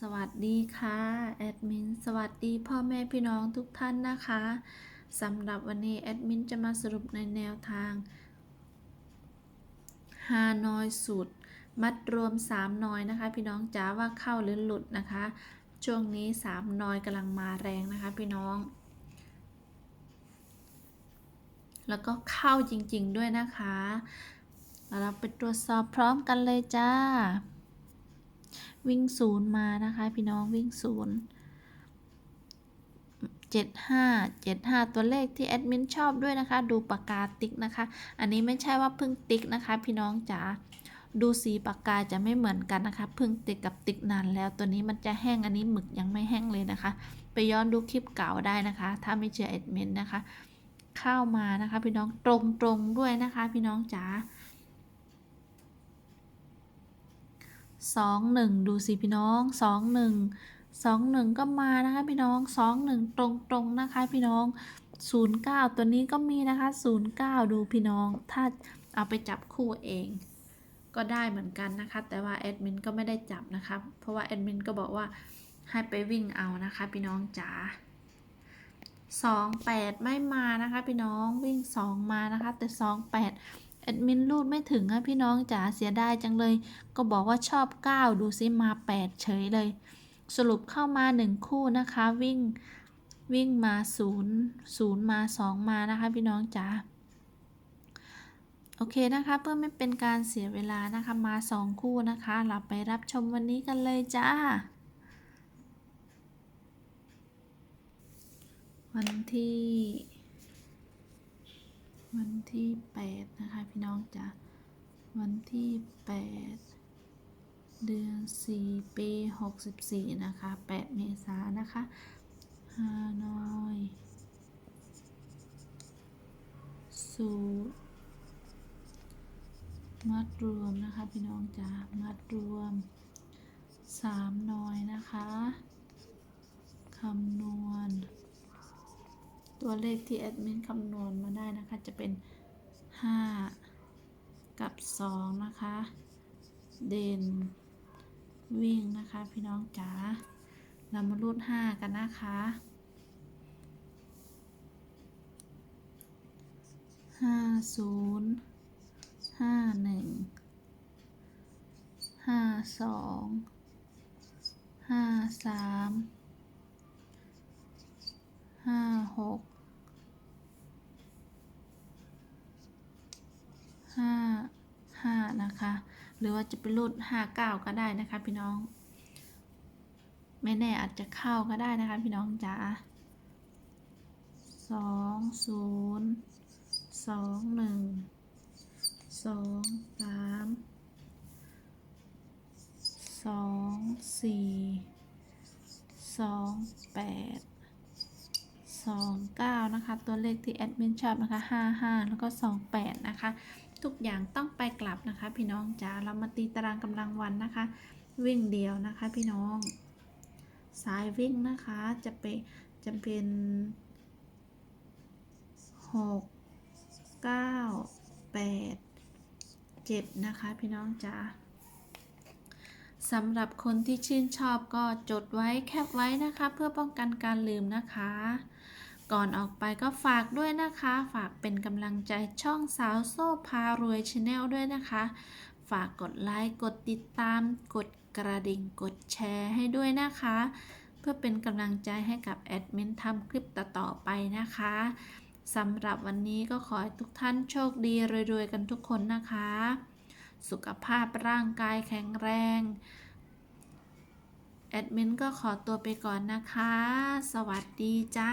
สวัสดีค่ะแอดมินสวัสดีพ่อแม่พี่น้องทุกท่านนะคะสำหรับวันนี้แอดมินจะมาสรุปในแนวทางฮานอยสูตร มัดรวม3นอยนะคะ พี่น้องจ๋าว่าเข้าหรือหลุดนะคะ ช่วงนี้3นอยกำลังมาแรงนะคะ พี่น้อง แล้วก็เข้าจริงๆด้วยนะคะ เราไปตรวจสอบพร้อมกันเลยจ้า วิ่งศูนย์มานะคะพี่น้องวิ่งศูนย์เจ็ดห้าเจ็ดห้าตัวเลขที่แอดมินชอบด้วยนะคะ ดูปากกาติ๊กนะคะ อันนี้ไม่ใช่ว่าพิ่งติ๊กนะคะ พี่น้องจ๋าดูสีปากกาจะไม่เหมือนกันนะคะพิ่งติ๊กกับติ๊กนานแล้วตัวนี้มันจะแห้งอันนี้หมึกยังไม่แห้งเลยนะคะ ไปย้อนดูคลิปเก่าได้นะคะ ถ้าไม่เชื่อแอดมินนะคะ เข้ามานะคะ พี่น้องตรงๆด้วยนะคะ พี่น้องจ๋า สองหนึ่งดูสิพี่น้องสองหนึ่งสองหนึ่งก็มานะคะพี่น้องสองหนึ่งตรงตรงนะคะพี่น้องศูนย์เก้าตัวนี้ก็มีนะคะศูนย์เก้าดูพี่น้อง ถ้าเอาไปจับคู่เอง ก็ได้เหมือนกันนะคะ แต่ว่าแอดมินก็ไม่ได้จับนะคะ เพราะว่าแอดมินก็บอกว่าให้ไปวิ่งเอานะคะ พี่น้องจ๋าสองแปดไม่มานะคะ พี่น้องวิ่งสองมานะคะ แต่สอง แอดมินรูดไม่ถึงอะพี่น้องจ๋าเสียดายจังเลย ก็บอกว่าชอบ 9 ดูซิมา 8 เฉยเลย สรุปเข้ามา 1 คู่นะคะ วิ่งวิ่งมา0 0มา 2 มานะคะ พี่น้องจ๋าโอเคนะคะเพื่อไม่เป็นการเสียเวลานะคะมา 2 คู่นะคะ เราไปรับชมวันนี้กันเลยจ้า วันที่ วันที่ 8 นะคะ พี่น้องจ้ะวันที่ 8 เดือน 4 ปี 64 นะคะ 8 เมษายนนะคะฮานอยสูตรมัดรวมนะคะ พี่น้องจ้ะมัดรวม 3นอยนะคะคำนวณ ตัวเลขที่แอดมินคำนวณมาได้นะคะ จะเป็น 5 กับ 2 นะคะ เด่นวิ่งนะคะพี่น้องจ๋าเรามารูด5กันนะคะห้าศูนย์ห้าหนึ่งห้าสองห้าสามห้าหกห้าห้า นะคะ หรือว่าจะเป็นรูดห้าเก้าก็ได้นะคะพี่น้อง ไม่แน่อาจจะเข้าก็ได้นะคะพี่น้องจ๋าสองศูนย์สองหนึ่งสองสามสองสี่สองแปดสองเก้านะคะ ตัวเลขที่แอดมินชอบนะคะห้าห้าแล้วก็สองแปดนะคะ ทุกอย่างต้องไปกลับนะคะ พี่น้องจ๋าเรามาตีตารางกำลังวันนะคะ วิ่งเดียวนะคะ พี่น้อง สายวิ่งนะคะจะเป็นจะเป็นหกเก้าแปดเจ็ดนะคะพี่น้องจ๋าสำหรับคนที่ชื่นชอบก็จดไว้แคปไว้นะคะ เพื่อป้องกันการลืมนะคะ ก่อนออกไปก็ฝากด้วยนะคะ ฝากเป็นกำลังใจช่องสาวโซ่พารวยชาแนลด้วยนะคะ ฝากกดไลค์กดติดตาม กดกระดิ่งกดแชร์ให้ด้วยนะคะ เพื่อเป็นกำลังใจให้กับแอดมินทำคลิปต่อๆไปนะคะสำหรับวันนี้ก็ขอให้ทุกท่านโชคดีรวยๆกันทุกคนนะคะ สุขภาพร่างกายแข็งแรง แอดมินก็ขอตัวไปก่อนนะคะ สวัสดีจ้า